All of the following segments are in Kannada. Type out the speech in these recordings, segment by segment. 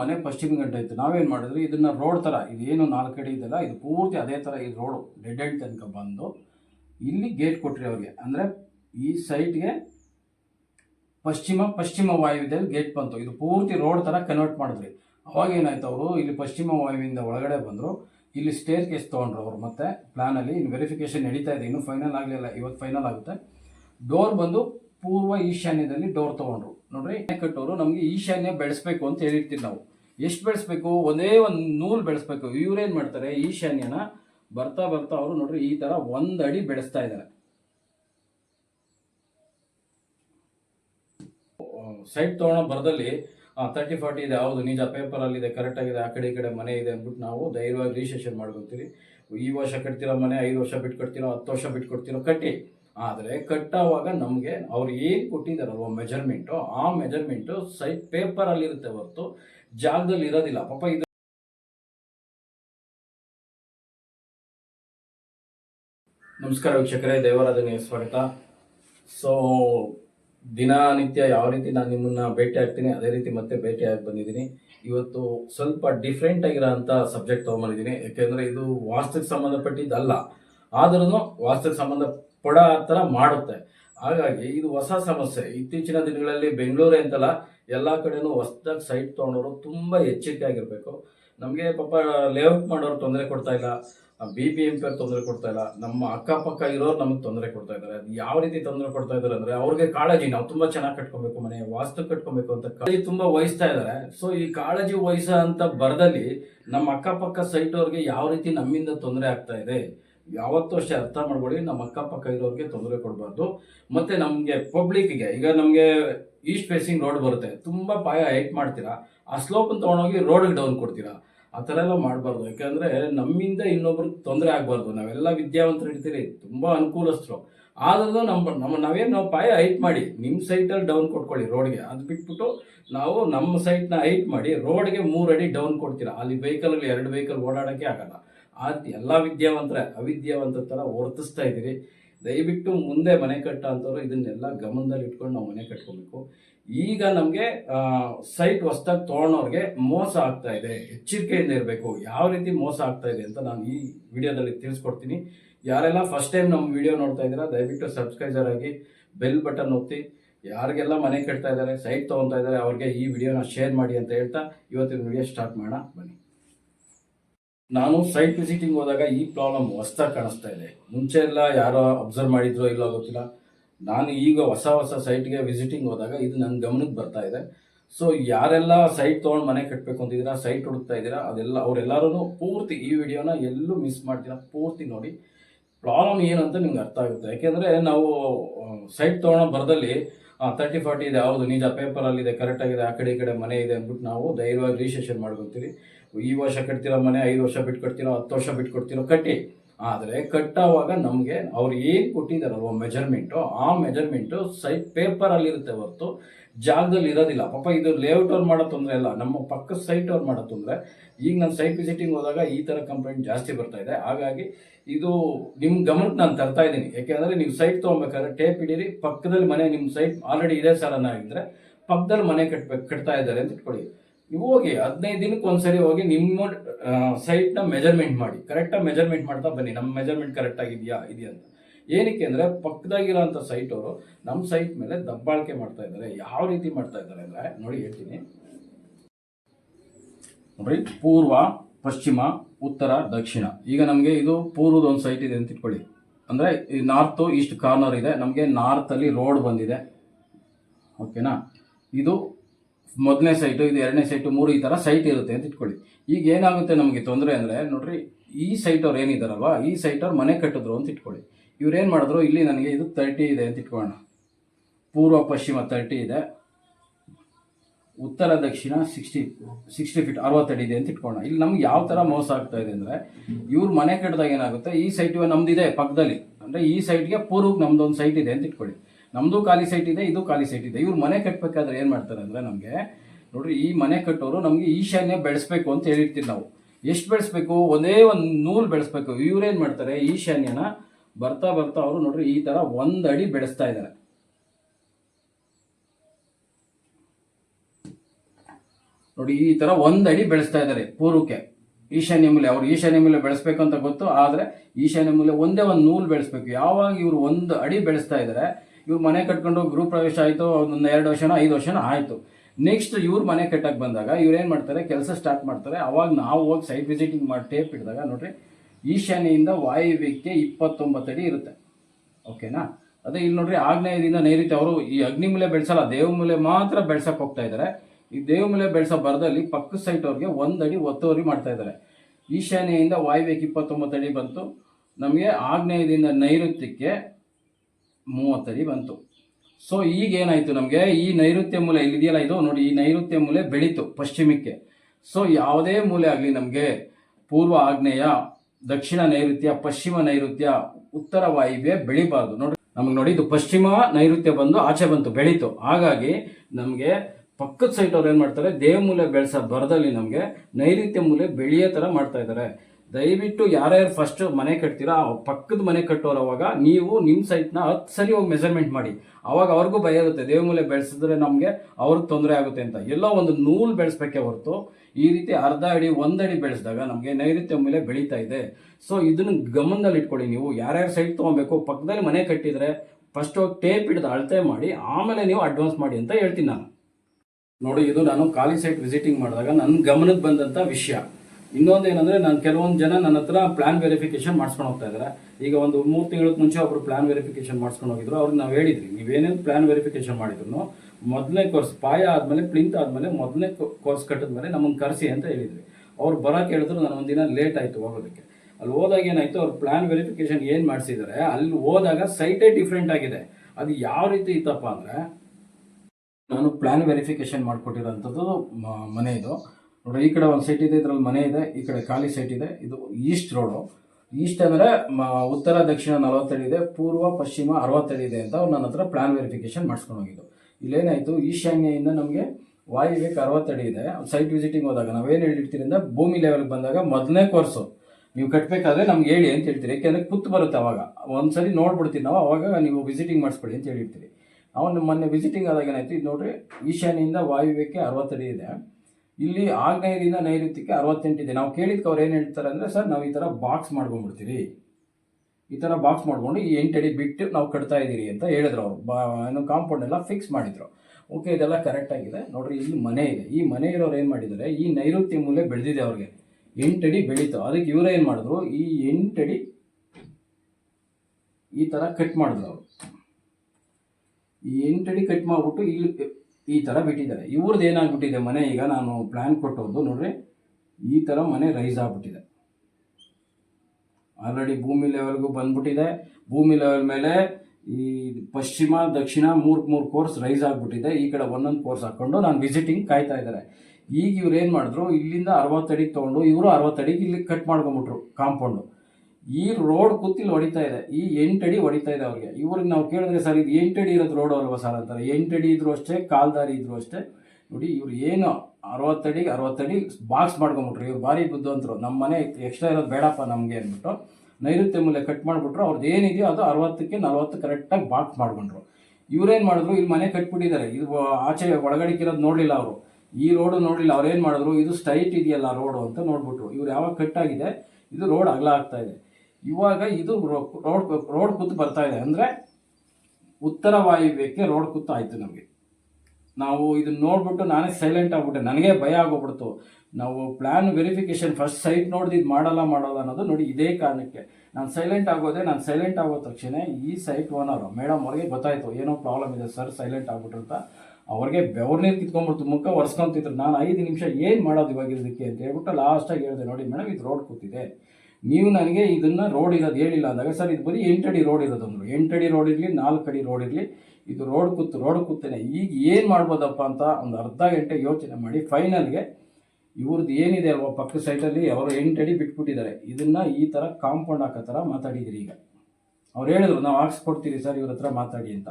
ಮನೆ ಪಶ್ಚಿಮ ಗಂಟೆ ಇತ್ತು. ನಾವೇನು ಮಾಡಿದ್ರು ಇದನ್ನ ರೋಡ್ ಥರ ಇದೇನು ನಾಲ್ಕು ಅಡಿ ಇದೆಲ್ಲ, ಇದು ಪೂರ್ತಿ ಅದೇ ಥರ ಈ ರೋಡು ಡೆಡ್ ಎಂಡ್ ತನಕ ಬಂದು ಇಲ್ಲಿ ಗೇಟ್ ಕೊಟ್ರಿ ಅವ್ರಿಗೆ. ಅಂದರೆ ಈ ಸೈಟ್ಗೆ ಪಶ್ಚಿಮ ಪಶ್ಚಿಮ ವಾಯುವಿದೆಯಲ್ಲಿ ಗೇಟ್ ಬಂತು. ಇದು ಪೂರ್ತಿ ರೋಡ್ ಥರ ಕನ್ವರ್ಟ್ ಮಾಡಿದ್ರಿ. ಅವಾಗ ಏನಾಯ್ತು ಅವರು? ಇಲ್ಲಿ ಪಶ್ಚಿಮ ವಾಯುವಿಂದ ಒಳಗಡೆ ಬಂದರು. ಇಲ್ಲಿ ಸ್ಟೇರ್ ಕೇಸ್ ತೊಗೊಂಡ್ರು ಅವರು ಮತ್ತೆ ಪ್ಲ್ಯಾನಲ್ಲಿ ಇನ್ನು ವೆರಿಫಿಕೇಶನ್ ನಡೀತಾ ಇದೆ. ಇನ್ನೂ ಫೈನಲ್ ಆಗಲಿಲ್ಲ. ಇವತ್ತು ಫೈನಲ್ ಆಗುತ್ತೆ. ಡೋರ್ ಬಂದು ಪೂರ್ವ ಈಶಾನ್ಯದಲ್ಲಿ ಡೋರ್ ತೊಗೊಂಡ್ರು. ನೋಡ್ರಿ ಕಟ್ಟೋರು ನಮಗೆ ಈಶಾನ್ಯ ಬೆಳೆಸ್ಬೇಕು ಅಂತ ಹೇಳಿರ್ತೀವಿ ನಾವು. ಎಷ್ಟು ಬೆಳೆಸ್ಬೇಕು? ಒಂದೇ ಒಂದು ನೂಲು ಬೆಳೆಸ್ಬೇಕು. ಇವ್ರೇನು ಮಾಡ್ತಾರೆ? ಈಶಾನ್ಯನ ಬರ್ತಾ ಬರ್ತಾ ಅವರು ನೋಡ್ರಿ ಈ ಥರ ಒಂದು ಅಡಿ ಬೆಳೆಸ್ತಾ ಇದ್ದಾರೆ ಸೈಟ್ ತೊಗೊಳೋ ಬರದಲ್ಲಿ ತರ್ಟಿ ಫಾರ್ಟಿ ಇದೆ, ಹೌದು, ನಿಜ ಪೇಪರಲ್ಲಿ ಇದೆ ಕರೆಕ್ಟ್ ಆಗಿದೆ, ಆ ಕಡೆ ಈ ಕಡೆ ಮನೆ ಇದೆ ಅಂದ್ಬಿಟ್ಟು ನಾವು ಧೈರ್ಯವಾಗಿ ರಿಜಿಸ್ಟ್ರೇಷನ್ ಮಾಡ್ಕೊತೀವಿ. ಈ ವರ್ಷ ಕಟ್ತಿರೋ ಮನೆ, ಐದು ವರ್ಷ ಬಿಟ್ಟು ಕಟ್ತಿರೋ, ಹತ್ತು ವರ್ಷ ಬಿಟ್ಟು ಕೊಡ್ತಿರೋ, ಕಟ್ಟಿ. ಆದರೆ ಕಟ್ಟೋವಾಗ ನಮಗೆ ಅವ್ರು ಏನು ಕೊಟ್ಟಿದ್ದಾರಲ್ವ ಮೆಜರ್ಮೆಂಟು ಆ ಮೆಜರ್ಮೆಂಟು ಸೈಟ್ ಪೇಪರಲ್ಲಿ ಇರುತ್ತೆ ಹೊರತು ಜಾಗದಲ್ಲಿ ಇರೋದಿಲ್ಲ. ಪಾಪ ಇದು ನಮಸ್ಕಾರ ವೀಕ್ಷಕರೇ ದೇವರಾಧನೆಗೆ ಸ್ವಾಗತ. ಸೊ ದಿನನಿತ್ಯ ಯಾವ ರೀತಿ ನಾನು ನಿಮ್ಮನ್ನ ಭೇಟಿ ಆಗ್ತೀನಿ, ಅದೇ ರೀತಿ ಮತ್ತೆ ಭೇಟಿ ಆಗಿ ಬಂದಿದ್ದೀನಿ. ಇವತ್ತು ಸ್ವಲ್ಪ ಡಿಫ್ರೆಂಟ್ ಆಗಿರೋಂಥ ಸಬ್ಜೆಕ್ಟ್ ತೊಗೊಂಬಂದಿದ್ದೀನಿ. ಯಾಕೆಂದರೆ ಇದು ವಾಸ್ತುಗೆ ಸಂಬಂಧಪಟ್ಟಿದ್ದಲ್ಲ. ಆದ್ರೂ ವಾಸ್ತುಗೆ ಸಂಬಂಧ ಪಡೋ ಥರ ಮಾಡುತ್ತೆ. ಹಾಗಾಗಿ ಇದು ಹೊಸ ಸಮಸ್ಯೆ. ಇತ್ತೀಚಿನ ದಿನಗಳಲ್ಲಿ ಬೆಂಗಳೂರು ಅಂತಲ್ಲ, ಎಲ್ಲ ಕಡೆನೂ ಹೊಸದಾಗಿ ಸೈಟ್ ತೊಗೊಂಡವರು ತುಂಬ ಎಚ್ಚರಿಕೆ ಆಗಿರಬೇಕು. ನಮಗೆ ಪಾಪ ಲೇಔಟ್ ಮಾಡೋರು ತೊಂದರೆ ಕೊಡ್ತಾ ಇಲ್ಲ. ಬಿ ಬಿ ಎಂ ಪಿ ತೊಂದರೆ ಕೊಡ್ತಾ ಇಲ್ಲ. ನಮ್ಮ ಅಕ್ಕಪಕ್ಕ ಇರೋರು ನಮಗೆ ತೊಂದರೆ ಕೊಡ್ತಾ ಇದ್ದಾರೆ. ಅದು ಯಾವ ರೀತಿ ತೊಂದರೆ ಕೊಡ್ತಾ ಇದ್ದಾರೆ ಅಂದರೆ ಅವ್ರಿಗೆ ಕಾಳಜಿ, ನಾವು ತುಂಬ ಚೆನ್ನಾಗಿ ಕಟ್ಕೊಬೇಕು ಮನೆ, ವಾಸ್ತು ಕಟ್ಕೊಬೇಕು ಅಂತ ಕಾಳಜಿ ತುಂಬ ವಹಿಸ್ತಾ ಇದ್ದಾರೆ. ಸೊ ಈ ಕಾಳಜಿ ವಹಿಸೋ ಅಂತ ಬರದಲ್ಲಿ ನಮ್ಮ ಅಕ್ಕಪಕ್ಕ ಸೈಟ್ ಅವ್ರಿಗೆ ಯಾವ ರೀತಿ ನಮ್ಮಿಂದ ತೊಂದರೆ ಆಗ್ತಾ ಇದೆ? ಯಾವತ್ತೂ ಅಷ್ಟೇ ಅರ್ಥ ಮಾಡ್ಕೊಳ್ಳಿ, ನಮ್ಮ ಅಕ್ಕಪಕ್ಕ ಇರೋರಿಗೆ ತೊಂದರೆ ಕೊಡಬಾರ್ದು. ಮತ್ತೆ ನಮಗೆ ಪಬ್ಲಿಕ್ಗೆ ಈಗ ನಮಗೆ ಈಸ್ಟ್ ಫೇಸಿಂಗ್ ರೋಡ್ ಬರುತ್ತೆ, ತುಂಬ ಪಾಯ ಹೈಟ್ ಮಾಡ್ತೀರಾ? ಆ ಸ್ಲೋಪನ್ನು ತೊಗೊಂಡೋಗಿ ರೋಡ್ಗೆ ಡೌನ್ ಕೊಡ್ತೀರಾ? ಆ ಥರ ಎಲ್ಲ ಮಾಡಬಾರ್ದು. ಯಾಕೆಂದರೆ ನಮ್ಮಿಂದ ಇನ್ನೊಬ್ರಿಗೆ ತೊಂದರೆ ಆಗಬಾರ್ದು. ನಾವೆಲ್ಲ ವಿದ್ಯಾವಂತರು ಇರ್ತೀರಿ ತುಂಬ ಅನುಕೂಲಸ್ಥರು. ಆದ್ರೂ ನಮ್ಮ ನಮ್ಮ, ನಾವೇನು ನಾವು ಪಾಯ ಹೈಟ್ ಮಾಡಿ ನಿಮ್ಮ ಸೈಟಲ್ಲಿ ಡೌನ್ ಕೊಟ್ಕೊಳ್ಳಿ ರೋಡ್ಗೆ ಅದು ಬಿಟ್ಬಿಟ್ಟು ನಾವು ನಮ್ಮ ಸೈಟ್ನ ಹೈಟ್ ಮಾಡಿ ರೋಡ್ಗೆ ಮೂರು ಅಡಿ ಡೌನ್ ಕೊಡ್ತೀರಾ? ಅಲ್ಲಿ ವೆಹಿಕಲ್ಗಳು ಎರಡು ವೆಹಿಕಲ್ ಓಡಾಡೋಕ್ಕೆ ಆಗಲ್ಲ. ಆ ಎಲ್ಲ ವಿದ್ಯಾವಂತರ, ಅವಿದ್ಯಾವಂತ ಥರ ವರ್ತಿಸ್ತಾ ಇದ್ದೀರಿ. ದಯವಿಟ್ಟು ಮುಂದೆ ಮನೆ ಕಟ್ಟ ಅಂತವ್ರು ಇದನ್ನೆಲ್ಲ ಗಮನದಲ್ಲಿ ಇಟ್ಕೊಂಡು ನಾವು ಮನೆ ಕಟ್ಕೊಬೇಕು. ಈಗ ನಮಗೆ ಸೈಟ್ ಹೊಸ್ದಾಗಿ ತೊಗೊಳೋರಿಗೆ ಮೋಸ ಆಗ್ತಾ ಇದೆ. ಎಚ್ಚರಿಕೆಯಿಂದ ಇರಬೇಕು. ಯಾವ ರೀತಿ ಮೋಸ ಆಗ್ತಾ ಇದೆ ಅಂತ ನಾನು ಈ ವಿಡಿಯೋದಲ್ಲಿ ತಿಳಿಸ್ಕೊಡ್ತೀನಿ. ಯಾರೆಲ್ಲ ಫಸ್ಟ್ ಟೈಮ್ ನಮ್ಮ ವಿಡಿಯೋ ನೋಡ್ತಾ ಇದ್ದೀರಾ, ದಯವಿಟ್ಟು ಸಬ್ಸ್ಕ್ರೈಬರ್ ಆಗಿ ಬೆಲ್ ಬಟನ್ ಒತ್ತಿ. ಯಾರಿಗೆಲ್ಲ ಮನೆ ಕಟ್ತಾ ಇದ್ದಾರೆ ಸೈಟ್ ತೊಗೊತಾ ಇದ್ದಾರೆ, ಅವ್ರಿಗೆ ಈ ವಿಡಿಯೋನ ಶೇರ್ ಮಾಡಿ ಅಂತ ಹೇಳ್ತಾ ಇವತ್ತಿನ ವಿಡಿಯೋ ಸ್ಟಾರ್ಟ್ ಮಾಡೋಣ. ಬನ್ನಿ. ನಾನು ಸೈಟ್ ವಿಸಿಟಿಂಗ್ ಹೋದಾಗ ಈ ಪ್ರಾಬ್ಲಮ್ ಹೊಸ್ದಾಗಿ ಕಾಣಿಸ್ತಾ ಇದೆ. ಮುಂಚೆ ಎಲ್ಲ ಯಾರೋ ಅಬ್ಸರ್ವ್ ಮಾಡಿದ್ರೋ ಇಲ್ಲೋ ಗೊತ್ತಿಲ್ಲ. ನಾನು ಈಗ ಹೊಸ ಹೊಸ ಸೈಟ್ಗೆ ವಿಸಿಟಿಂಗ್ ಹೋದಾಗ ಇದು ನನ್ನ ಗಮನಕ್ಕೆ ಬರ್ತಾ ಇದೆ. ಸೊ ಯಾರೆಲ್ಲ ಸೈಟ್ ತೊಗೊಂಡು ಮನೆ ಕಟ್ಟಬೇಕು ಅಂತಿದ್ದೀರಾ ಸೈಟ್ ಹುಡುಕ್ತಾ ಇದ್ದೀರಾ, ಅದೆಲ್ಲ ಅವರೆಲ್ಲರೂ ಪೂರ್ತಿ ಈ ವಿಡಿಯೋನ ಎಲ್ಲೂ ಮಿಸ್ ಮಾಡ್ತೀರಾ, ಪೂರ್ತಿ ನೋಡಿ. ಪ್ರಾಬ್ಲಮ್ ಏನು ಅಂತ ನಿಮ್ಗೆ ಅರ್ಥ ಆಗುತ್ತೆ. ಯಾಕೆಂದರೆ ನಾವು ಸೈಟ್ ತೊಗೊಳೋ ಬರದಲ್ಲಿ ತರ್ಟಿ ಫಾರ್ಟಿ ಇದೆ, ಹೌದು, ನಿಜ ಪೇಪರಲ್ಲಿದೆ ಇದೆ ಕರೆಕ್ಟ್ ಆಗಿದೆ, ಆ ಕಡೆ ಈ ಕಡೆ ಮನೆ ಇದೆ ಅಂದ್ಬಿಟ್ಟು ನಾವು ಧೈರ್ಯವಾಗಿ ರಿಜಿಸ್ಟ್ರೇಷನ್ ಮಾಡ್ಕೊತೀವಿ. ಈ ವರ್ಷ ಕಟ್ತಿರೋ ಮನೆ, ಐದು ವರ್ಷ ಬಿಟ್ಟು ಕಟ್ತಿರೋ ಹತ್ತು ವರ್ಷ ಬಿಟ್ಟು ಕೊಡ್ತಿರೋ ಕಟ್ಟಿ. ಆದರೆ ಕಟ್ಟೋವಾಗ ನಮಗೆ ಅವ್ರು ಏನು ಕೊಟ್ಟಿದ್ದಾರಲ್ವ ಮೆಜರ್ಮೆಂಟು ಆ ಮೆಜರ್ಮೆಂಟು ಸೈಟ್ ಪೇಪರಲ್ಲಿ ಇರುತ್ತೆ ಹೊರತು, ಜಾಗದಲ್ಲಿ ಇರೋದಿಲ್ಲ. ಪಾಪ ಇದು ಲೇಔಟ್ ಅವ್ರು ಮಾಡೋ ತೊಂದರೆ ಇಲ್ಲ ನಮ್ಮ ಪಕ್ಕದ ಸೈಟ್ ಅವ್ರು ಮಾಡೋ ತೊಂದರೆ. ಈಗ ನಾನು ಸೈಟ್ ವಿಸಿಟಿಂಗ್ ಹೋದಾಗ ಈ ಥರ ಕಂಪ್ಲೇಂಟ್ ಜಾಸ್ತಿ ಬರ್ತಾ ಇದೆ. ಹಾಗಾಗಿ ಇದು ನಿಮ್ಮ ಗಮನಕ್ಕೆ ನಾನು ತರ್ತಾ ಇದ್ದೀನಿ. ಯಾಕೆಂದರೆ ನೀವು ಸೈಟ್ ತೊಗೊಬೇಕಾದ್ರೆ ಟೇಪ್ ಹಿಡೀರಿ, ಪಕ್ಕದಲ್ಲಿ ಮನೆ ನಿಮ್ಮ ಸೈಟ್ ಆಲ್ರೆಡಿ ಇದೆ ಸರ್ ಅನ್ನೋಗಿದ್ರೆ ಪಕ್ಕದಲ್ಲಿ ಮನೆ ಕಟ್ಬೇಕು, ಕಟ್ತಾ ಇದ್ದಾರೆ ಅಂತ ಇಟ್ಕೊಳ್ಳಿ. ನೀವು ಹೋಗಿ ಹದಿನೈದು ದಿನಕ್ಕೆ ಒಂದ್ಸರಿ ಹೋಗಿ ನಿಮ್ಮ ಸೈಟ್ನ ಮೆಜರ್ಮೆಂಟ್ ಮಾಡಿ ಕರೆಕ್ಟಾಗಿ ಮೆಜರ್ಮೆಂಟ್ ಮಾಡ್ತಾ ಬನ್ನಿ. ನಮ್ಮ ಮೆಜರ್ಮೆಂಟ್ ಕರೆಕ್ಟ್ ಆಗಿದೆಯಾ, ಇದೆಯಾ ಅಂತ. ಏನಕ್ಕೆ ಅಂದರೆ ಪಕ್ಕದಾಗಿರೋಂಥ ಸೈಟ್ ಅವರು ನಮ್ಮ ಸೈಟ್ ಮೇಲೆ ದಬ್ಬಾಳಿಕೆ ಮಾಡ್ತಾ ಇದ್ದಾರೆ. ಯಾವ ರೀತಿ ಮಾಡ್ತಾ ಇದ್ದಾರೆ ಅಂದರೆ, ನೋಡಿ ಹೇಳ್ತೀನಿ. ನೋಡಿ, ಪೂರ್ವ, ಪಶ್ಚಿಮ, ಉತ್ತರ, ದಕ್ಷಿಣ. ಈಗ ನಮಗೆ ಇದು ಪೂರ್ವದ ಒಂದು ಸೈಟ್ ಇದೆ ಅಂತ ಇಟ್ಕೊಳ್ಳಿ. ಅಂದರೆ ಈ ನಾರ್ತು ಈಸ್ಟ್ ಕಾರ್ನರ್ ಇದೆ. ನಮಗೆ ನಾರ್ತಲ್ಲಿ ರೋಡ್ ಬಂದಿದೆ. ಓಕೆನಾ ಇದು ಮೊದಲನೇ ಸೈಟು ಇದು ಎರಡನೇ ಸೈಟು ಮೂರು ಈ ಥರ ಸೈಟ್ ಇರುತ್ತೆ ಅಂತ ಇಟ್ಕೊಳ್ಳಿ. ಈಗ ಏನಾಗುತ್ತೆ ನಮಗೆ ತೊಂದರೆ ಅಂದರೆ, ನೋಡ್ರಿ, ಈ ಸೈಟ್ ಅವ್ರು ಏನಿದಾರಲ್ವಾ, ಈ ಸೈಟ್ ಅವ್ರು ಮನೆ ಕಟ್ಟಿದ್ರು ಅಂತ ಇಟ್ಕೊಳ್ಳಿ. ಇವ್ರು ಏನು ಮಾಡಿದ್ರು, ಇಲ್ಲಿ ನನಗೆ ಇದು ತರ್ಟಿ ಇದೆ ಅಂತ ಇಟ್ಕೊಳ್ಳೋಣ. ಪೂರ್ವ, ಪಶ್ಚಿಮ ತರ್ಟಿ ಇದೆ. ಉತ್ತರ, ದಕ್ಷಿಣ ಸಿಕ್ಸ್ಟಿ ಸಿಕ್ಸ್ಟಿ ಫೀಟ್ ಅರವತ್ತಡಿ ಇದೆ ಅಂತ ಇಟ್ಕೊಳ್ಳೋಣ. ಇಲ್ಲಿ ನಮ್ಗೆ ಯಾವ ಥರ ಮೋಸ ಆಗ್ತಾ ಇದೆ ಅಂದರೆ, ಇವ್ರು ಮನೆ ಕಟ್ಟಿದಾಗ ಏನಾಗುತ್ತೆ, ಈ ಸೈಟ್ ನಮ್ದಿದೆ ಪಕ್ಕದಲ್ಲಿ. ಅಂದರೆ ಈ ಸೈಟ್ಗೆ ಪೂರ್ವಕ್ಕೆ ನಮ್ದು ಒಂದು ಸೈಟ್ ಇದೆ ಅಂತ ಇಟ್ಕೊಳ್ಳಿ. ನಮ್ಮದು ಖಾಲಿ ಸೈಟ್ ಇದೆ, ಇದು ಖಾಲಿ ಸೈಟ್ ಇದೆ. ಇವ್ರು ಮನೆ ಕಟ್ಟಬೇಕಾದ್ರೆ ಏನು ಮಾಡ್ತಾರೆ ಅಂದರೆ ನಮಗೆ, ನೋಡ್ರಿ, ಈ ಮನೆ ಕಟ್ಟೋರು ನಮಗೆ ಈಶಾನ್ಯ ಬೆಳೆಸ್ಬೇಕು ಅಂತ ಹೇಳಿರ್ತೀವಿ ನಾವು. ಎಷ್ಟು ಬೆಳೆಸ್ಬೇಕು? ಒಂದೇ ಒಂದು ನೂಲು ಬೆಳೆಸ್ಬೇಕು. ಇವ್ರೇನು ಮಾಡ್ತಾರೆ, ಈಶಾನ್ಯನ ಬರ್ತಾ ಬರ್ತಾ ಅವರು ನೋಡ್ರಿ ಈ ಥರ ಒಂದು ಅಡಿ ಬೆಳೆಸ್ತಾ ಇದ್ದಾರೆ ನೋಡಿ, ಈ ತರ ಒಂದ್ ಅಡಿ ಬೆಳೆಸ್ತಾ ಇದ್ದಾರೆ ಪೂರ್ವಕ್ಕೆ. ಈಶಾನ್ಯ ಮೂಲೆ, ಅವ್ರು ಈಶಾನ್ಯ ಮೂಲೆ ಬೆಳೆಸ್ಬೇಕು ಅಂತ ಗೊತ್ತು, ಆದ್ರೆ ಈಶಾನ್ಯ ಮೂಲೆ ಒಂದೇ ಒಂದು ನೂಲು ಬೆಳೆಸ್ಬೇಕು. ಯಾವಾಗ ಇವ್ರು ಒಂದು ಅಡಿ ಬೆಳೆಸ್ತಾ ಇದ್ದಾರೆ ಇವ್ರು ಮನೆ ಕಟ್ಕೊಂಡು ಗೃಹ ಪ್ರವೇಶ ಆಯ್ತು ಒಂದು ಎರಡು ವರ್ಷನೋ ಐದು ವರ್ಷನೋ ಆಯ್ತು. ನೆಕ್ಸ್ಟ್ ಇವ್ರು ಮನೆ ಕಟ್ಟಕ್ಕೆ ಬಂದಾಗ ಇವ್ರು ಏನು ಮಾಡ್ತಾರೆ, ಕೆಲಸ ಸ್ಟಾರ್ಟ್ ಮಾಡ್ತಾರೆ. ಅವಾಗ ನಾವು ಹೋಗಿ ಸೈಟ್ ವಿಸಿಟಿಂಗ್ ಮಾಡಿ ಟೇಪ್ ಇಡಿದಾಗ ನೋಡ್ರಿ ಈಶಾನ್ಯದಿಂದ ವಾಯುವ್ಯಕ್ಕೆ ಇಪ್ಪತ್ತೊಂಬತ್ತು ಅಡಿ ಇರುತ್ತೆ. ಓಕೆನಾ ಅದೇ ಇಲ್ಲಿ ನೋಡ್ರಿ ಆಗ್ನೇಯದಿಂದ ನೈಋತ್ಯ ಅವರು ಈ ಅಗ್ನಿಮೂಲೆ ಬೆಳೆಸಲ್ಲ ದೇವಮೂಲೆ ಮಾತ್ರ ಬೆಳ್ಸಕ್ಕೆ ಹೋಗ್ತಾ ಇದ್ದಾರೆ ಈ ದೇವಮೂಲೆ ಬೆಳೆಸೋ ಬರದಲ್ಲಿ ಪಕ್ಕದ ಸೈಟ್ ಅವ್ರಿಗೆ ಒಂದು ಅಡಿ ಒತ್ತುವರಿ ಮಾಡ್ತಾ ಇದ್ದಾರೆ ಈಶಾನ್ಯದಿಂದ ವಾಯುವ್ಯಕ್ಕೆ ಇಪ್ಪತ್ತೊಂಬತ್ತು ಅಡಿ ಬಂತು. ನಮಗೆ ಆಗ್ನೇಯದಿಂದ ನೈಋತ್ಯಕ್ಕೆ ಮೂವತ್ತಡಿ ಬಂತು. ಸೊ ಈಗ ಏನಾಯಿತು ನಮಗೆ? ಈ ನೈಋತ್ಯ ಮೂಲೆ ಇಲ್ಲಿದೆಯಲ್ಲ ಇದು? ನೋಡಿ, ಈ ನೈಋತ್ಯ ಮೂಲೆ ಬೆಳೀತು ಪಶ್ಚಿಮಕ್ಕೆ. ಸೊ ಯಾವುದೇ ಮೂಲೆ ಆಗಲಿ ನಮಗೆ ಪೂರ್ವ ಆಗ್ನೇಯ, ದಕ್ಷಿಣ ನೈಋತ್ಯ, ಪಶ್ಚಿಮ ನೈಋತ್ಯ, ಉತ್ತರ ವಾಯುವ್ಯ ಬೆಳಿಬಾರ್ದು. ನೋಡಿ, ನಮಗೆ ನೋಡಿ, ಇದು ಪಶ್ಚಿಮ ನೈಋತ್ಯ ಬಂದು ಆಚೆ ಬಂತು, ಬೆಳೀತು. ಹಾಗಾಗಿ ನಮಗೆ ಪಕ್ಕದ ಸೈಟ್ ಅವ್ರು ಏನು ಮಾಡ್ತಾರೆ? ದೇವ ಮೂಲೆ ಬೆಳೆಸೋ ಬರದಲ್ಲಿ ನಮಗೆ ನೈಋತ್ಯ ಮೂಲೆ ಬೆಳೆಯೋ ಥರ ಮಾಡ್ತಾ ಇದ್ದಾರೆ ದಯವಿಟ್ಟು ಯಾರ್ಯಾರು ಫಸ್ಟ್ ಮನೆ ಕಟ್ತೀರಾ ಪಕ್ಕದ ಮನೆ ಕಟ್ಟೋರು ಅವಾಗ ನೀವು ನಿಮ್ಮ ಸೈಟ್ನ ಹತ್ತು ಸರಿ ಹೋಗಿ ಮೆಜರ್ಮೆಂಟ್ ಮಾಡಿ. ಅವಾಗ ಅವ್ರಿಗೂ ಭಯ ಇರುತ್ತೆ ದೇವಮೂಲೆ ಬೆಳೆಸಿದ್ರೆ ನಮಗೆ ಅವ್ರಿಗೆ ತೊಂದರೆ ಆಗುತ್ತೆ ಅಂತ. ಎಲ್ಲೋ ಒಂದು ನೂಲು ಬೆಳೆಸ್ಬೇಕೇ ಹೊರತು, ಈ ರೀತಿ ಅರ್ಧ ಅಡಿ ಒಂದಡಿ ಬೆಳೆಸಿದಾಗ ನಮಗೆ ನೈಋತ್ಯ ಮೂಲೆ ಬೆಳೀತಾ ಇದೆ. ಸೊ ಇದನ್ನು ಗಮನದಲ್ಲಿ ಇಟ್ಕೊಳ್ಳಿ ನೀವು. ಯಾರ್ಯಾರು ಸೈಟ್ ತೊಗೊಬೇಕು, ಪಕ್ಕದಲ್ಲಿ ಮನೆ ಕಟ್ಟಿದರೆ ಫಸ್ಟ್ ಹೋಗಿ ಟೇಪ್ ಹಿಡಿದು ಅಳತೆ ಮಾಡಿ, ಆಮೇಲೆ ನೀವು ಅಡ್ವಾನ್ಸ್ ಮಾಡಿ ಅಂತ ಹೇಳ್ತೀನಿ ನಾನು. ನೋಡಿ, ಇದು ನಾನು ಖಾಲಿ ಸೈಟ್ ವಿಸಿಟಿಂಗ್ ಮಾಡಿದಾಗ ನನ್ನ ಗಮನಕ್ಕೆ ಬಂದಂಥ ವಿಷಯ. ಇನ್ನೊಂದು ಏನಂದ್ರೆ ನಾನು ಕೆಲವೊಂದು ಜನ ನನ್ನ ಹತ್ರ ಪ್ಲಾನ್ ವೆರಿಫಿಕೇಶನ್ ಮಾಡ್ಸ್ಕೊಂಡು ಹೋಗ್ತಾ ಇದ್ದಾರೆ ಈಗ ಒಂದು ಮೂರು ತಿಂಗಳ ಮುಂಚೆ ಒಬ್ರು ಪ್ಲಾನ್ ವೆರಿಫಿಕೇಶನ್ ಮಾಡ್ಸ್ಕೊಂಡು ಹೋಗಿದ್ರು. ಅವ್ರಿಗೆ ನಾವು ಹೇಳಿದ್ವಿ, ನೀವೇನೇನು ಪ್ಲಾನ್ ವೆರಿಫಿಕೇಶನ್ ಮಾಡಿದ್ರು ಮೊದಲನೇ ಕೋರ್ಸ್ ಪಾಯ ಆದಮೇಲೆ ಪ್ಲಿಂತ್ ಆದಮೇಲೆ ಮೊದಲನೇ ಕೋರ್ಸ್ ಕಟ್ಟಿದ್ಮೇಲೆ ನಮ್ಮನ್ನು ಕರೆಸಿ ಅಂತ ಹೇಳಿದ್ವಿ. ಅವ್ರು ಬರೋಕೆ ಹೇಳಿದ್ರು, ನಾನು ಒಂದಿನ ಲೇಟ್ ಆಯಿತು ಹೋಗೋದಕ್ಕೆ. ಅಲ್ಲಿ ಹೋದಾಗ ಏನಾಯ್ತು, ಅವ್ರು ಪ್ಲಾನ್ ವೆರಿಫಿಕೇಶನ್ ಏನು ಮಾಡಿಸಿದ್ದಾರೆ ಅಲ್ಲಿ ಹೋದಾಗ ಸೈಟೇ ಡಿಫ್ರೆಂಟ್ ಆಗಿದೆ. ಅದು ಯಾವ ರೀತಿ ಇತ್ತಪ್ಪ ಅಂದರೆ, ನಾನು ಪ್ಲಾನ್ ವೆರಿಫಿಕೇಶನ್ ಮಾಡಿಕೊಟ್ಟಿರೋಂಥದ್ದು ಮನೆ ಇದು. ನೋಡಿ ಈ ಕಡೆ ಒಂದು ಸೈಟ್ ಇದೆ, ಇದರಲ್ಲಿ ಮನೆ ಇದೆ, ಈ ಕಡೆ ಖಾಲಿ ಸೈಟ್ ಇದೆ. ಇದು ಈಸ್ಟ್ ರೋಡು ಈಸ್ಟ್ ಅಂದರೆ ಉತ್ತರ, ದಕ್ಷಿಣ ನಲವತ್ತಡಿ ಇದೆ, ಪೂರ್ವ, ಪಶ್ಚಿಮ ಅರವತ್ತಡಿ ಇದೆ ಅಂತ ಅವ್ರು ನನ್ನ ಹತ್ರ ಪ್ಲಾನ್ ವೆರಿಫಿಕೇಶನ್ ಮಾಡಿಸ್ಕೊಂಡು ಹೋಗಿದ್ದು. ಇಲ್ಲೇನಾಯಿತು, ಈಶಾನ್ಯದಿಂದ ನಮಗೆ ವಾಯುವ್ಯಕ್ಕೆ ಅರವತ್ತಡಿ ಇದೆ. ಸೈಟ್ ವಿಸಿಟಿಂಗ್ ಹೋದಾಗ ನಾವೇನು ಹೇಳಿರ್ತೀರಿ ಅಂದರೆ, ಭೂಮಿ ಲೆವೆಲ್ಗೆ ಬಂದಾಗ ಮೊದಲನೇ ಕೋರ್ಸು ನೀವು ಕಟ್ಟಬೇಕಾದ್ರೆ ನಮ್ಗೆ ಹೇಳಿ ಅಂತ ಹೇಳ್ತೀರಿ. ಯಾಕೆಂದರೆ ಕುತ್ತು ಬರುತ್ತೆ ಅವಾಗ. ಒಂದ್ಸರಿ ನೋಡ್ಬಿಡ್ತೀವಿ ನಾವು, ಅವಾಗ ನೀವು ವಿಸಿಟಿಂಗ್ ಮಾಡಿಸ್ಕೊಡಿ ಅಂತ ಹೇಳಿರ್ತೀರಿ. ಅವನು ಮೊನ್ನೆ ವಿಸಿಟಿಂಗ್ ಆದಾಗ ಏನಾಯ್ತು, ಇದು ನೋಡ್ರಿ, ಈಶಾನ್ಯದಿಂದ ವಾಯುವ್ಯಕ್ಕೆ ಅರವತ್ತಡಿ ಇದೆ. ಇಲ್ಲಿ ಆಗ್ನೇಯದಿಂದ ನೈಋತ್ಯಕ್ಕೆ ಅರವತ್ತೆಂಟಿದೆ ನಾವು ಕೇಳಿದ್ಕೆ ಅವ್ರು ಏನು ಹೇಳ್ತಾರೆ ಅಂದರೆ, ಸರ್, ನಾವು ಈ ಥರ ಬಾಕ್ಸ್ ಮಾಡ್ಕೊಂಡ್ಬಿಡ್ತೀರಿ. ಈ ಥರ ಬಾಕ್ಸ್ ಮಾಡ್ಕೊಂಡು ಈ ಎಂಟಡಿ ಬಿಟ್ಟು ನಾವು ಕಟ್ತಾ ಇದ್ದೀರಿ ಅಂತ ಹೇಳಿದ್ರು ಅವರು. ಬಾ ಏನು ಕಾಂಪೌಂಡ್ ಎಲ್ಲ ಫಿಕ್ಸ್ ಮಾಡಿದ್ರು. ಓಕೆ ಇದೆಲ್ಲ ಕರೆಕ್ಟ್ ಆಗಿದೆ. ನೋಡ್ರಿ, ಇಲ್ಲಿ ಮನೆ ಇದೆ. ಈ ಮನೆ ಇರೋರು ಏನು ಮಾಡಿದ್ದಾರೆ, ಈ ನೈಋತ್ಯ ಮೂಲೆ ಬೆಳೆದಿದೆ ಅವ್ರಿಗೆ. ಎಂಟಡಿ ಬೆಳೀತು. ಅದಕ್ಕೆ ಇವರು ಏನು ಮಾಡಿದ್ರು, ಈ ಎಂಟಡಿ ಈ ಥರ ಕಟ್ ಮಾಡಿದ್ರು ಅವರು. ಈ ಎಂಟಡಿ ಕಟ್ ಮಾಡಿಬಿಟ್ಟು ಇಲ್ಲಿ ಈ ಥರ ಬಿಟ್ಟಿದ್ದಾರೆ. ಇವ್ರದ್ದು ಏನಾಗ್ಬಿಟ್ಟಿದೆ ಮನೆ, ಈಗ ನಾನು ಪ್ಲ್ಯಾನ್ ಕೊಟ್ಟೋದು ನೋಡ್ರಿ, ಈ ಥರ ಮನೆ ರೈಸ್ ಆಗ್ಬಿಟ್ಟಿದೆ. ಆಲ್ರೆಡಿ ಭೂಮಿ ಲೆವೆಲ್ಗೂ ಬಂದ್ಬಿಟ್ಟಿದೆ. ಭೂಮಿ ಲೆವೆಲ್ ಮೇಲೆ ಈ ಪಶ್ಚಿಮ, ದಕ್ಷಿಣ ಮೂರು ಮೂರು ಕೋರ್ಸ್ ರೈಸ್ ಆಗಿಬಿಟ್ಟಿದೆ. ಈ ಕಡೆ ಒಂದೊಂದು ಕೋರ್ಸ್ ಹಾಕ್ಕೊಂಡು ನಾನು ವಿಸಿಟಿಂಗ್ ಕಾಯ್ತಾ ಇದ್ದಾರೆ. ಈಗ ಇವ್ರು ಏನು ಮಾಡಿದ್ರು, ಇಲ್ಲಿಂದ ಅರವತ್ತಡಿಗೆ ತೊಗೊಂಡು, ಇವರು ಅರವತ್ತಡಿಗೆ ಇಲ್ಲಿ ಕಟ್ ಮಾಡ್ಕೊಂಬಿಟ್ರು ಕಾಂಪೌಂಡು ಈ ರೋಡ್ ಕೂತಿಲ್ಲಿ ಹೊಡಿತಾ ಇದೆ, ಈ ಎಂಟಡಿ ಹೊಡಿತಾ ಇದೆ ಅವ್ರಿಗೆ. ಇವ್ರಿಗೆ ನಾವು ಕೇಳಿದ್ರೆ ಸರ್ ಇದು ಎಂಟಡಿ ಇರೋದು ರೋಡ್ ಅಲ್ವಾ ಸರ್ ಅಂತಾರೆ. ಎಂಟಡಿ ಇದ್ರು ಅಷ್ಟೇ, ಕಾಲ್ದಾರಿ ಇದ್ರು ಅಷ್ಟೇ. ನೋಡಿ, ಇವ್ರು ಏನು ಅರವತ್ತಡಿ ಅರವತ್ತಡಿ ಬಾಕ್ಸ್ ಮಾಡ್ಕೊಂಬಿಟ್ರು ಇವ್ರು ಭಾರಿ ಬುದ್ಧಿವಂತರು. ನಮ್ಮ ಮನೆ ಎಕ್ಸ್ಟ್ರಾ ಇರೋದು ಬೇಡಪ್ಪ ನಮಗೆ ಅಂದ್ಬಿಟ್ಟು ನೈಋತ್ಯ ಮೂಲೆ ಕಟ್ ಮಾಡಿಬಿಟ್ರು. ಅವ್ರದ್ದು ಏನಿದೆಯೋ ಅದು ಅರವತ್ತಕ್ಕೆ ನಲವತ್ತು ಕರೆಕ್ಟಾಗಿ ಬಾಕ್ಸ್ ಮಾಡ್ಕೊಂಡ್ರು. ಇವ್ರೇನು ಮಾಡಿದ್ರು? ಇಲ್ಲಿ ಮನೆ ಕಟ್ಬಿಟ್ಟಿದ್ದಾರೆ. ಇದು ಆಚೆ ಒಳಗಡೆಗಿರೋದು ನೋಡಲಿಲ್ಲ ಅವರು. ಈ ರೋಡು ನೋಡಲಿಲ್ಲ. ಅವ್ರು ಏನು ಮಾಡಿದ್ರು? ಇದು ಸ್ಟ್ರೈಟ್ ಇದೆಯಲ್ಲ ರೋಡು ಅಂತ ನೋಡ್ಬಿಟ್ರು. ಇವ್ರು ಯಾವಾಗ ಕಟ್ಟಾಗಿದೆ ಇದು ರೋಡ್ ಅಗಲ ಆಗ್ತಾ ಇದೆ. ಇವಾಗ ಇದು ರೋಡ್ ರೋಡ್ ಕೂತು ಬರ್ತಾ ಇದೆ. ಅಂದರೆ ಉತ್ತರ ವಾಯುವ್ಯಕ್ಕೆ ರೋಡ್ ಕೂತು ಆಯಿತು ನಮಗೆ. ನಾವು ಇದನ್ನ ನೋಡ್ಬಿಟ್ಟು ನಾನೇ ಸೈಲೆಂಟ್ ಆಗ್ಬಿಟ್ಟೆ. ನನಗೆ ಭಯ ಆಗೋಗ್ಬಿಡ್ತು. ನಾವು ಪ್ಲ್ಯಾನ್ ವೆರಿಫಿಕೇಶನ್ ಫಸ್ಟ್ ಸೈಟ್ ನೋಡ್ದು ಇದು ಮಾಡಲ್ಲ ಮಾಡಲ್ಲ ಅನ್ನೋದು ನೋಡಿ ಇದೇ ಕಾರಣಕ್ಕೆ. ನಾನು ಸೈಲೆಂಟ್ ಆಗೋದೆ, ನಾನು ಸೈಲೆಂಟ್ ಆಗೋ ತಕ್ಷಣ ಈ ಸೈಟ್ ಓನರು ಮೇಡಮ್ ಅವ್ರಿಗೆ ಗೊತ್ತಾಯಿತು, ಏನೋ ಪ್ರಾಬ್ಲಮ್ ಇದೆ ಸರ್ ಸೈಲೆಂಟ್ ಆಗ್ಬಿಟ್ರು ಅಂತ. ಅವ್ರಿಗೆ ಬೆವ್ರನೀರು ಕಿತ್ಕೊಂಡ್ಬಿಡ್ತು, ಮುಖ ಒರೆಸ್ಕೊಂತಿದ್ರು. ನಾನು ಐದು ನಿಮಿಷ ಏನು ಮಾಡೋದು ಇವಾಗ ಇದಕ್ಕೆ ಅಂತ ಹೇಳ್ಬಿಟ್ಟು ಲಾಸ್ಟಾಗಿ ಹೇಳಿದೆ, ನೋಡಿ ಮೇಡಮ್ ಇದು ರೋಡ್ ಕೂತಿದೆ. ನೀವು ನನಗೆ ಇದನ್ನು ರೋಡ್ ಇರೋದು ಹೇಳಿಲ್ಲ ಅಂದಾಗ, ಸರ್, ಇದು ಬರೀ ಎಂಟಡಿ ರೋಡ್ ಇರೋದು ಅಂದರು. ಎಂಟಡಿ ರೋಡ್ ಇರಲಿ, ನಾಲ್ಕು ಅಡಿ ರೋಡ್ ಇರಲಿ, ಇದು ರೋಡ್ ಕೂತು ರೋಡ್ ಕೂತೇನೆ. ಈಗ ಏನು ಮಾಡ್ಬೋದಪ್ಪ ಅಂತ ಒಂದು ಅರ್ಧ ಗಂಟೆ ಯೋಚನೆ ಮಾಡಿ ಫೈನಲ್ಗೆ ಇವ್ರದ್ದು ಏನಿದೆ ಅಲ್ವಾ ಪಕ್ಕ ಸೈಟಲ್ಲಿ ಅವರು ಎಂಟಡಿ ಬಿಟ್ಬಿಟ್ಟಿದ್ದಾರೆ. ಇದನ್ನು ಈ ಥರ ಕಾಂಪೌಂಡ್ ಹಾಕೋ ಥರ ಮಾತಾಡಿದಿರಿ ಈಗ. ಅವ್ರು ಹೇಳಿದ್ರು, ನಾವು ಹಾಕ್ಸ್ಕೊಡ್ತೀವಿ ಸರ್ ಇವ್ರ ಹತ್ರ ಮಾತಾಡಿ ಅಂತ.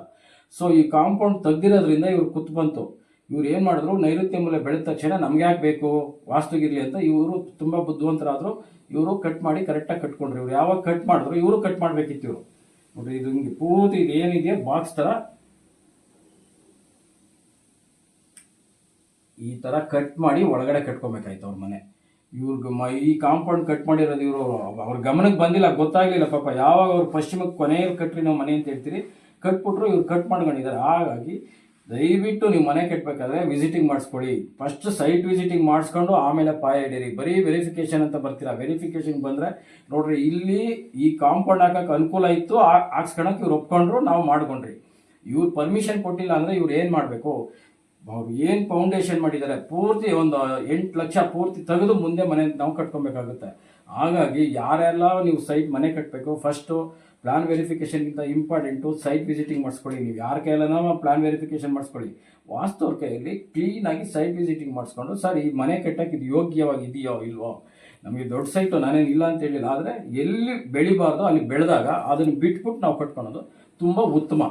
ಸೊ ಈ ಕಾಂಪೌಂಡ್ ತೆಗ್ದಿರೋದ್ರಿಂದ ಇವ್ರು ಕೂತ್ ಬಂತು ಇವ್ರು ಏನು ಮಾಡಿದ್ರು? ನೈಋತ್ಯ ಮೂಲೆ ಬೆಳೆದ ತಕ್ಷಣ ನಮ್ಗೆ ಯಾಕೆ ಬೇಕು? ವಾಸ್ತುಗಿರ್ಲಿ ಅಂತ ಇವರು ತುಂಬ ಬುದ್ಧಿವಂತರಾದ್ರು. ಇವರು ಕಟ್ ಮಾಡಿ ಕರೆಕ್ಟಾಗಿ ಕಟ್ಕೊಂಡ್ರು ಇವ್ರು. ಯಾವಾಗ ಕಟ್ ಮಾಡಿದ್ರು? ಇವರು ಕಟ್ ಮಾಡಬೇಕಿತ್ತು ಇವರು. ನೋಡ್ರಿ, ಇದು ಹಿಂಗೆ ಪೂರ್ತಿ ಇದು ಏನಿದೆ ಬಾಕ್ಸ್ ಥರ ಈ ಥರ ಕಟ್ ಮಾಡಿ ಒಳಗಡೆ ಕಟ್ಕೊಬೇಕಾಯ್ತು ಅವ್ರ ಮನೆ. ಇವ್ರಿಗೆ ಈ ಕಾಂಪೌಂಡ್ ಕಟ್ ಮಾಡಿರೋದು ಇವರು ಅವ್ರ ಗಮನಕ್ಕೆ ಬಂದಿಲ್ಲ, ಗೊತ್ತಾಗ್ಲಿಲ್ಲ ಪಾಪ. ಯಾವಾಗ ಅವ್ರು ಪಶ್ಚಿಮಕ್ಕೆ ಕೊನೆಯಲ್ಲಿ ಕಟ್ರಿ ನಾವು ಮನೆ ಅಂತ ಹೇಳ್ತೀರಿ. ಕಟ್ಬಿಟ್ರು ಇವ್ರು ಕಟ್ ಮಾಡ್ಕೊಂಡಿದ್ದಾರೆ. ಹಾಗಾಗಿ ದಯವಿಟ್ಟು ನೀವು ಮನೆ ಕಟ್ಟಬೇಕಾದ್ರೆ ವಿಸಿಟಿಂಗ್ ಮಾಡಿಸ್ಕೊಳ್ಳಿ ಫಸ್ಟ್ ಸೈಟ್ ವಿಸಿಟಿಂಗ್ ಮಾಡಿಸ್ಕೊಂಡು ಆಮೇಲೆ ಪಾಯ ಹಿಡೀರಿ. ಬರೀ ವೆರಿಫಿಕೇಶನ್ ಅಂತ ಬರ್ತೀರಾ? ವೆರಿಫಿಕೇಶನ್ ಬಂದರೆ ನೋಡ್ರಿ, ಇಲ್ಲಿ ಈ ಕಾಂಪೌಂಡ್ ಹಾಕಕ್ಕೆ ಅನುಕೂಲ ಇತ್ತು ಹಾಕ್ಸ್ಕೊಳಕ್ಕೆ ಇವ್ರು ಒಪ್ಕೊಂಡ್ರು, ನಾವು ಮಾಡ್ಕೊಂಡ್ರಿ. ಇವ್ರು ಪರ್ಮಿಷನ್ ಕೊಟ್ಟಿಲ್ಲ ಅಂದರೆ ಇವ್ರು ಏನು ಮಾಡಬೇಕು? ಅವ್ರು ಏನು ಫೌಂಡೇಶನ್ ಮಾಡಿದ್ದಾರೆ? ಪೂರ್ತಿ ಒಂದು ಎಂಟು ಲಕ್ಷ ಪೂರ್ತಿ ತೆಗೆದು ಮುಂದೆ ಮನೆ ನಾವು ಕಟ್ಕೊಬೇಕಾಗುತ್ತೆ. ಹಾಗಾಗಿ ಯಾರೆಲ್ಲ ನೀವು ಸೈಟ್ ಮನೆ ಕಟ್ಟಬೇಕು ಫಸ್ಟು ಪ್ಲಾನ್ ವೆರಿಫಿಕೇಷನ್ಗಿಂತ ಇಂಪಾರ್ಟೆಂಟು ಸೈಟ್ ವಿಸಿಟಿಂಗ್ ಮಾಡಿಸ್ಕೊಳ್ಳಿ. ನೀವು ಯಾರ ಕೈಯಲ್ಲ ಪ್ಲಾನ್ ವೆರಿಫಿಕೇಷನ್ ಮಾಡಿಸ್ಕೊಳ್ಳಿ. ವಾಸ್ತವ್ರ ಕೈಯಲ್ಲಿ ಕ್ಲೀನಾಗಿ ಸೈಟ್ ವಿಸಿಟಿಂಗ್ ಮಾಡಿಸ್ಕೊಂಡು, ಸರ್, ಈ ಮನೆ ಕಟ್ಟಕ್ಕೆ ಇದು ಯೋಗ್ಯವಾಗಿ ಇದೆಯೋ ಇಲ್ವೋ? ನಮಗೆ ದೊಡ್ಡ ಸೈಟು ನಾನೇನು ಇಲ್ಲ ಅಂತ ಹೇಳಿಲ್ಲ. ಆದರೆ ಎಲ್ಲಿ ಬೆಳಿಬಾರ್ದು ಅಲ್ಲಿ ಬೆಳೆದಾಗ ಅದನ್ನು ಬಿಟ್ಬಿಟ್ಟು ನಾವು ಕಟ್ಕೊಳೋದು ತುಂಬ ಉತ್ತಮ.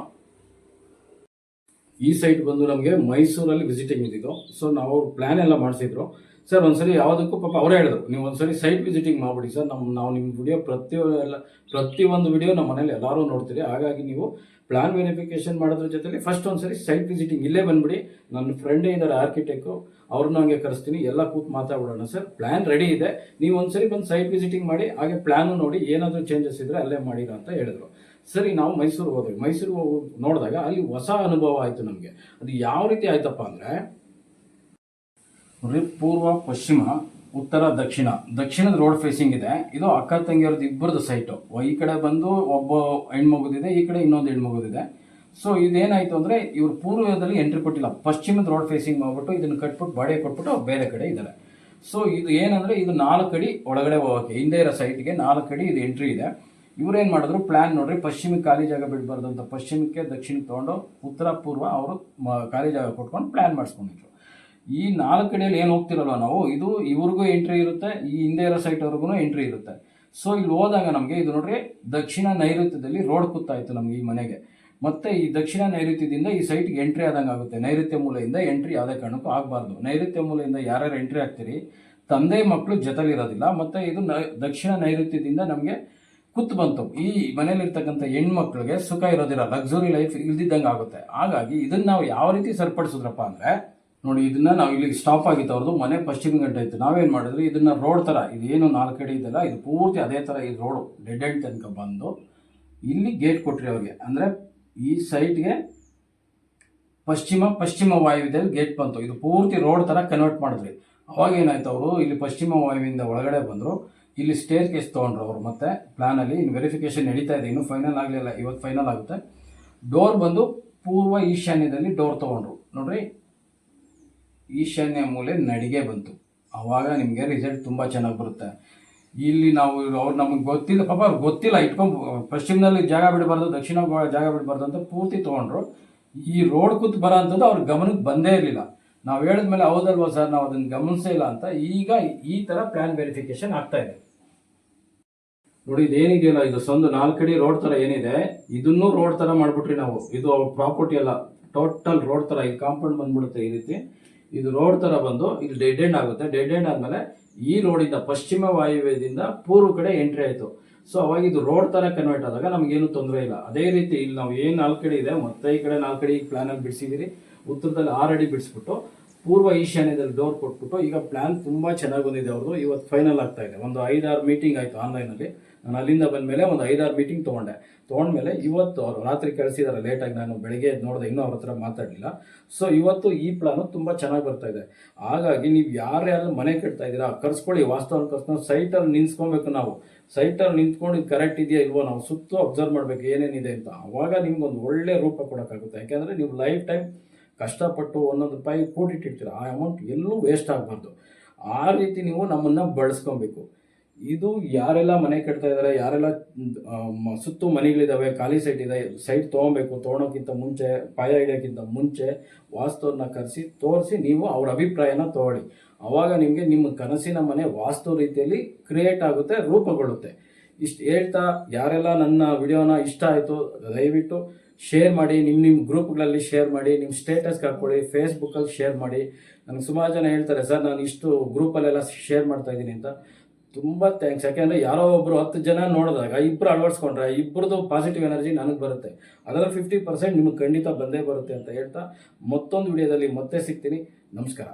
ಈ ಸೈಟ್ ಬಂದು ನಮಗೆ ಮೈಸೂರಲ್ಲಿ ವಿಸಿಟಿಂಗ್ ಇದ್ದಿದ್ದು. ಸೊ ನಾವು ಪ್ಲ್ಯಾನ್ ಎಲ್ಲ ಮಾಡಿಸಿದ್ರು. ಸರ್, ಒಂದ್ಸರಿ ಯಾವುದಕ್ಕೂ ಪಾಪ ಅವರೇ ಹೇಳಿದ್ರು, ನೀವು ಒಂದ್ಸರಿ ಸೈಟ್ ವಿಸಿಟಿಂಗ್ ಮಾಡ್ಬಿಡಿ ಸರ್. ನಮ್ಮ ನಾವು ನಿಮ್ಮ ವಿಡಿಯೋ ಪ್ರತಿ ಎಲ್ಲ ಪ್ರತಿಯೊಂದು ವಿಡಿಯೋ ನಮ್ಮ ಮನೇಲಿ ಎಲ್ಲರೂ ನೋಡ್ತೀರಿ. ಹಾಗಾಗಿ ನೀವು ಪ್ಲಾನ್ ವೆರಿಫಿಕೇಶನ್ ಮಾಡೋದ್ರ ಜೊತೆಲಿ ಫಸ್ಟ್ ಒಂದ್ಸರಿ ಸೈಟ್ ವಿಸಿಟಿಂಗ್ ಇಲ್ಲೇ ಬಂದ್ಬಿಡಿ. ನನ್ನ ಫ್ರೆಂಡೇ ಇದ್ದಾರೆ ಆರ್ಕಿಟೆಕ್ಟು ಅವ್ರನ್ನ ಹಂಗೆ ಕರೆಸ್ತೀನಿ. ಎಲ್ಲ ಕೂತ್ ಮಾತಾಡೋಣ ಸರ್. ಪ್ಲ್ಯಾನ್ ರೆಡಿ ಇದೆ. ನೀವು ಒಂದ್ಸರಿ ಬಂದು ಸೈಟ್ ವಿಸಿಟಿಂಗ್ ಮಾಡಿ, ಹಾಗೆ ಪ್ಲ್ಯಾನು ನೋಡಿ ಏನಾದರೂ ಚೇಂಜಸ್ ಇದ್ರೆ ಅಲ್ಲೇ ಮಾಡಿರ ಅಂತ ಹೇಳಿದ್ರು. ಸರಿ, ನಾವು ಮೈಸೂರು ಹೋದ್ವಿ. ಮೈಸೂರು ನೋಡಿದಾಗ ಅಲ್ಲಿ ಹೊಸ ಅನುಭವ ಆಯಿತು ನಮಗೆ. ಅದು ಯಾವ ರೀತಿ ಆಯ್ತಪ್ಪ ಅಂದರೆ ನೋಡ್ರಿ ಪೂರ್ವ, ಪಶ್ಚಿಮ, ಉತ್ತರ, ದಕ್ಷಿಣ. ದಕ್ಷಿಣದ ರೋಡ್ ಫೇಸಿಂಗ್ ಇದೆ. ಇದು ಅಕ್ಕ ತಂಗಿಯವ್ರದ್ದು ಇಬ್ಬರದ್ದು ಸೈಟು ಈ ಕಡೆ ಬಂದು ಒಬ್ಬ ಹೆಣ್ಮಗುದಿದೆ, ಈ ಕಡೆ ಇನ್ನೊಂದು ಹೆಣ್ಮಗುದಿದೆ. ಸೊ ಇದೇನಾಯ್ತು ಅಂದರೆ ಇವ್ರು ಪೂರ್ವದಲ್ಲಿ ಎಂಟ್ರಿ ಕೊಟ್ಟಿಲ್ಲ. ಪಶ್ಚಿಮದ ರೋಡ್ ಫೇಸಿಂಗ್ ಮಾಡ್ಬಿಟ್ಟು ಇದನ್ನು ಕಟ್ಬಿಟ್ಟು ಬಾಡಿಗೆ ಕೊಟ್ಬಿಟ್ಟು ಬೇರೆ ಕಡೆ ಇದ್ದಾರೆ. ಸೊ ಇದು ಏನಂದರೆ ಇದು ನಾಲ್ಕು ಅಡಿ ಒಳಗಡೆ ಹೋಗೋಕೆ ಹಿಂದೆ ಇರೋ ಸೈಟ್ಗೆ ನಾಲ್ಕು ಅಡಿ ಇದು ಎಂಟ್ರಿ ಇದೆ. ಇವ್ರೇನು ಮಾಡಿದ್ರು ಪ್ಲ್ಯಾನ್ ನೋಡ್ರಿ ಪಶ್ಚಿಮಕ್ಕೆ ಖಾಲಿ ಜಾಗ ಬಿಡಬಾರ್ದು ಅಂತ ಪಶ್ಚಿಮಕ್ಕೆ ದಕ್ಷಿಣಕ್ಕೆ ತೊಗೊಂಡು ಉತ್ತರ, ಪೂರ್ವ ಅವರು ಖಾಲಿ ಜಾಗ ಕೊಟ್ಕೊಂಡು ಪ್ಲ್ಯಾನ್ ಮಾಡಿಸ್ಕೊಂಡಿದ್ರು. ಈ ನಾಲ್ಕು ಕಡೆಯಲ್ಲಿ ಏನು ಹೋಗ್ತಿರಲ್ವ ನಾವು? ಇದು ಇವ್ರಿಗೂ ಎಂಟ್ರಿ ಇರುತ್ತೆ, ಈ ಹಿಂದೆ ಇರೋ ಸೈಟ್ವರೆಗೂ ಎಂಟ್ರಿ ಇರುತ್ತೆ. ಸೊ ಇಲ್ಲಿ ಹೋದಾಗ ನಮಗೆ ಇದು ನೋಡ್ರಿ, ದಕ್ಷಿಣ ನೈಋತ್ಯದಲ್ಲಿ ರೋಡ್ ಕುತ್ತಾಯಿತು ನಮಗೆ ಈ ಮನೆಗೆ. ಮತ್ತೆ ಈ ದಕ್ಷಿಣ ನೈಋತ್ಯದಿಂದ ಈ ಸೈಟ್ಗೆ ಎಂಟ್ರಿ ಆದಂಗೆ ಆಗುತ್ತೆ. ನೈಋತ್ಯ ಮೂಲೆಯಿಂದ ಎಂಟ್ರಿ ಯಾವುದೇ ಕಾರಣಕ್ಕೂ ಆಗಬಾರ್ದು. ನೈಋತ್ಯ ಮೂಲೆಯಿಂದ ಯಾರ್ಯಾರು ಎಂಟ್ರಿ ಆಗ್ತೀರಿ? ತಂದೆ ಮಕ್ಕಳು ಜೊತೆಲಿರೋದಿಲ್ಲ. ಮತ್ತೆ ಇದು ದಕ್ಷಿಣ ನೈಋತ್ಯದಿಂದ ನಮಗೆ ಕುತ್ತು ಬಂತು. ಈ ಮನೇಲಿರ್ತಕ್ಕಂಥ ಹೆಣ್ಮಕ್ಳಿಗೆ ಸುಖ ಇರೋದಿಲ್ಲ ಲಕ್ಸುರಿ ಲೈಫ್ ಇಲ್ದಿದ್ದಂಗೆ ಆಗುತ್ತೆ. ಹಾಗಾಗಿ ಇದನ್ನು ನಾವು ಯಾವ ರೀತಿ ಸರಿಪಡಿಸಿದ್ರಪ್ಪ ಅಂದರೆ ನೋಡಿ, ಇದನ್ನ ನಾವು ಇಲ್ಲಿ ಸ್ಟಾಪ್ ಆಗಿತ್ತು ಅವ್ರದ್ದು. ಮನೆ ಪಶ್ಚಿಮ ಗಂಟೆ ಇತ್ತು. ನಾವೇನು ಮಾಡಿದ್ವಿ? ಇದನ್ನ ರೋಡ್ ಥರ ಇದೇನು ನಾಲ್ಕು ಕಡೆ ಇದೆಲ್ಲ, ಇದು ಪೂರ್ತಿ ಅದೇ ಥರ ಈ ರೋಡು ಡೆಡ್ ಎಂಡ್ ತನಕ ಬಂದು ಇಲ್ಲಿ ಗೇಟ್ ಕೊಟ್ರಿ ಅವ್ರಿಗೆ. ಅಂದರೆ ಈ ಸೈಟ್ಗೆ ಪಶ್ಚಿಮ ಪಶ್ಚಿಮ ವಾಯುವಿದಲ್ಲಿ ಗೇಟ್ ಬಂತು. ಇದು ಪೂರ್ತಿ ರೋಡ್ ಥರ ಕನ್ವರ್ಟ್ ಮಾಡಿದ್ರಿ. ಅವಾಗ ಏನಾಯ್ತು ಅವರು? ಇಲ್ಲಿ ಪಶ್ಚಿಮ ವಾಯುವಿಂದ ಒಳಗಡೆ ಬಂದರು. ಇಲ್ಲಿ ಸ್ಟೇರ್ ಕೇಸ್ ತೊಗೊಂಡ್ರು ಅವರು ಮತ್ತೆ ಪ್ಲ್ಯಾನಲ್ಲಿ ಇನ್ನು ವೆರಿಫಿಕೇಶನ್ ನಡೀತಾ ಇದೆ. ಇನ್ನೂ ಫೈನಲ್ ಆಗಲಿಲ್ಲ. ಇವತ್ತು ಫೈನಲ್ ಆಗುತ್ತೆ. ಡೋರ್ ಬಂದು ಪೂರ್ವ ಈಶಾನ್ಯದಲ್ಲಿ ಡೋರ್ ತೊಗೊಂಡ್ರು. ನೋಡ್ರಿ ಈಶಾನ್ಯ ಮೂಲೆ ನಡಿಗೆ ಬಂತು. ಅವಾಗ ನಿಮಗೆ ರಿಸಲ್ಟ್ ತುಂಬ ಚೆನ್ನಾಗಿ ಬರುತ್ತೆ. ಇಲ್ಲಿ ನಾವು ಅವ್ರು ನಮಗೆ ಗೊತ್ತಿಲ್ಲ, ಪಾಪ ಅವ್ರು ಗೊತ್ತಿಲ್ಲ. ಇಟ್ಕೊಂಡು ಪಶ್ಚಿಮದಲ್ಲಿ ಜಾಗ ಬಿಡಬಾರ್ದು, ದಕ್ಷಿಣ ಜಾಗ ಬಿಡಬಾರ್ದು ಅಂತ ಪೂರ್ತಿ ತೊಗೊಂಡ್ರು. ಈ ರೋಡ್ ಕೂತ್ ಬರೋ ಅಂಥದ್ದು ಅವ್ರ ಗಮನಕ್ಕೆ ಬಂದೇ ಇರಲಿಲ್ಲ. ನಾವು ಹೇಳಿದ್ಮೇಲೆ ಹೌದಲ್ವಾ ಸರ್, ನಾವು ಅದನ್ನು ಗಮನಿಸೇ ಇಲ್ಲ ಅಂತ ಈಗ ಈ ಥರ ಪ್ಲಾನ್ ವೆರಿಫಿಕೇಶನ್ ಆಗ್ತಾ ಇದೆ. ನೋಡಿ, ಇದೇನಿದೆಯಲ್ಲ, ಇದು ಸೊಂದು ನಾಲ್ಕಡಿ ರೋಡ್ ತರ ಏನಿದೆ, ಇದನ್ನು ರೋಡ್ ತರ ಮಾಡ್ಬಿಟ್ರಿ ನಾವು. ಇದು ಪ್ರಾಪರ್ಟಿ ಅಲ್ಲ ಟೋಟಲ್ ರೋಡ್ ತರ, ಈ ಕಾಂಪೌಂಡ್ ಬಂದ್ಬಿಡುತ್ತೆ ಈ ರೀತಿ. ಇದು ರೋಡ್ ತರ ಬಂದು ಇಲ್ಲಿ ಡೆಡ್ ಎಂಡ್ ಆಗುತ್ತೆ. ಡೆಡ್ ಎಂಡ್ ಆದ್ಮೇಲೆ ಈ ರೋಡಿಂದ ಪಶ್ಚಿಮ ವಾಯುವ್ಯದಿಂದ ಪೂರ್ವ ಕಡೆ ಎಂಟ್ರಿ ಆಯ್ತು. ಸೊ ಅವಾಗ ಇದು ರೋಡ್ ತರ ಕನ್ವರ್ಟ್ ಆದಾಗ ನಮ್ಗೇನು ತೊಂದರೆ ಇಲ್ಲ. ಅದೇ ರೀತಿ ಇಲ್ಲಿ ನಾವು ಏನ್ ನಾಲ್ಕು ಕಡೆ ಇದೆ, ಮತ್ತೆ ಈ ಕಡೆ ನಾಲ್ಕು ಕಡೆ ಪ್ಲಾನ್ ಅಲ್ಲಿ ಬಿಡಿಸಿದಿರಿ. ಉತ್ತರದಲ್ಲಿ ಆರು ಅಡಿ ಬಿಡಿಸ್ಬಿಟ್ಟು ಪೂರ್ವ ಈಶಾನ್ಯದಲ್ಲಿ ಡೋರ್ ಕೊಟ್ಬಿಟ್ಟು ಈಗ ಪ್ಲಾನ್ ತುಂಬಾ ಚೆನ್ನಾಗಿ ಬಂದಿದೆ ಅವ್ರದ್ದು ಇವತ್ತು ಫೈನಲ್ ಆಗ್ತಾ ಇದೆ. ಒಂದು ಐದಾರು ಮೀಟಿಂಗ್ ಆಯ್ತು ಆನ್ಲೈನಲ್ಲಿ ನಾನು ಅಲ್ಲಿಂದ ಬಂದಮೇಲೆ ಒಂದು ಐದಾರು ಮೀಟಿಂಗ್ ತೊಗೊಂಡೆ. ತೊಗೊಂಡ್ಮೇಲೆ ಇವತ್ತು ಅವರು ರಾತ್ರಿ ಕಳಿಸಿದ್ದಾರೆ ಲೇಟಾಗಿ ನಾನು ಬೆಳಗ್ಗೆ ನೋಡಿದೆ, ಇನ್ನೂ ಅವ್ರ ಹತ್ರ ಮಾತಾಡಲಿಲ್ಲ. ಸೊ ಇವತ್ತು ಈ ಪ್ಲಾನು ತುಂಬ ಚೆನ್ನಾಗಿ ಬರ್ತಾ ಇದೆ. ಹಾಗಾಗಿ ನೀವು ಯಾರ್ಯಾರು ಮನೆ ಕಟ್ತಾ ಇದ್ದೀರಾ, ಕರ್ಸ್ಕೊಳ್ಳಿ ವಾಸ್ತವ ಕರ್ಸ್ಕೊಂಡು ಸೈಟಲ್ಲಿ ನಿಂತ್ಕೊಬೇಕು ನಾವು. ಸೈಟಲ್ಲಿ ನಿಂತ್ಕೊಂಡು ಕರೆಕ್ಟ್ ಇದೆಯಾ ಇಲ್ವೋ ನಾವು ಸುತ್ತು ಅಬ್ಸರ್ವ್ ಮಾಡಬೇಕು, ಏನೇನಿದೆ ಅಂತ. ಆವಾಗ ನಿಮ್ಗೊಂದು ಒಳ್ಳೆ ರೂಪ ಕೊಡೋಕ್ಕಾಗುತ್ತೆ. ಯಾಕೆಂದರೆ ನೀವು ಲೈಫ್ ಟೈಮ್ ಕಷ್ಟಪಟ್ಟು ಒಂದೊಂದು ರೂಪಾಯಿ ಕೂಡಿಟ್ಟಿರ್ತೀರ, ಆ ಅಮೌಂಟ್ ಎಲ್ಲೂ ವೇಸ್ಟ್ ಆಗಬಾರ್ದು. ಆ ರೀತಿ ನೀವು ನಮ್ಮನ್ನು ಬಳಸ್ಕೊಬೇಕು. ಇದು ಯಾರೆಲ್ಲ ಮನೆ ಕಟ್ತಾ ಇದ್ದಾರೆ ಯಾರೆಲ್ಲ ಸುತ್ತು ಮನೆಗಳಿದ್ದಾವೆ ಖಾಲಿ ಸೈಟ್ ಇದೆ ಸೈಟ್ ತೊಗೊಬೇಕು ತೊಗೊಳೋಕ್ಕಿಂತ ಮುಂಚೆ, ಪಾಯ ಇಡೋಕ್ಕಿಂತ ಮುಂಚೆ ವಾಸ್ತುವನ್ನ ಕರೆಸಿ, ತೋರಿಸಿ ನೀವು ಅವ್ರ ಅಭಿಪ್ರಾಯನ ತಗೊಳ್ಳಿ. ಅವಾಗ ನಿಮಗೆ ನಿಮ್ಮ ಕನಸಿನ ಮನೆ ವಾಸ್ತು ರೀತಿಯಲ್ಲಿ ಕ್ರಿಯೇಟ್ ಆಗುತ್ತೆ, ರೂಪುಗೊಳ್ಳುತ್ತೆ. ಇಷ್ಟು ಹೇಳ್ತಾ ಯಾರೆಲ್ಲ ನನ್ನ ವಿಡಿಯೋನ ಇಷ್ಟ ಆಯಿತು, ದಯವಿಟ್ಟು ಶೇರ್ ಮಾಡಿ ನಿಮ್ಮ ನಿಮ್ಮ ಗ್ರೂಪ್ಗಳಲ್ಲಿ ಶೇರ್ ಮಾಡಿ ನಿಮ್ಮ ಸ್ಟೇಟಸ್ಗೆ ಹಾಕ್ಕೊಳ್ಳಿ ಫೇಸ್ಬುಕ್ಕಲ್ಲಿ ಶೇರ್ ಮಾಡಿ. ನನಗೆ ಸುಮಾರು ಜನ ಹೇಳ್ತಾರೆ, ಸರ್, ನಾನು ಇಷ್ಟು ಗ್ರೂಪಲ್ಲೆಲ್ಲ ಶೇರ್ ಮಾಡ್ತಾ ಇದ್ದೀನಿ ಅಂತ. ತುಂಬ ಥ್ಯಾಂಕ್ಸ್ ಯಾಕೆಂದರೆ ಯಾರೋ ಒಬ್ಬರು ಹತ್ತು ಜನ ನೋಡಿದಾಗ ಇಬ್ಬರು ಅಳವಡಿಸ್ಕೊಂಡ್ರೆ ಇಬ್ಬರದು ಪಾಸಿಟಿವ್ ಎನರ್ಜಿ ನನಗೆ ಬರುತ್ತೆ. ಅದರಲ್ಲಿ ಫಿಫ್ಟಿ ಪರ್ಸೆಂಟ್ ನಿಮಗೆ ಖಂಡಿತ ಬಂದೇ ಬರುತ್ತೆ ಅಂತ ಹೇಳ್ತಾ ಮತ್ತೊಂದು ವಿಡಿಯೋದಲ್ಲಿ ಮತ್ತೆ ಸಿಗ್ತೀನಿ. ನಮಸ್ಕಾರ.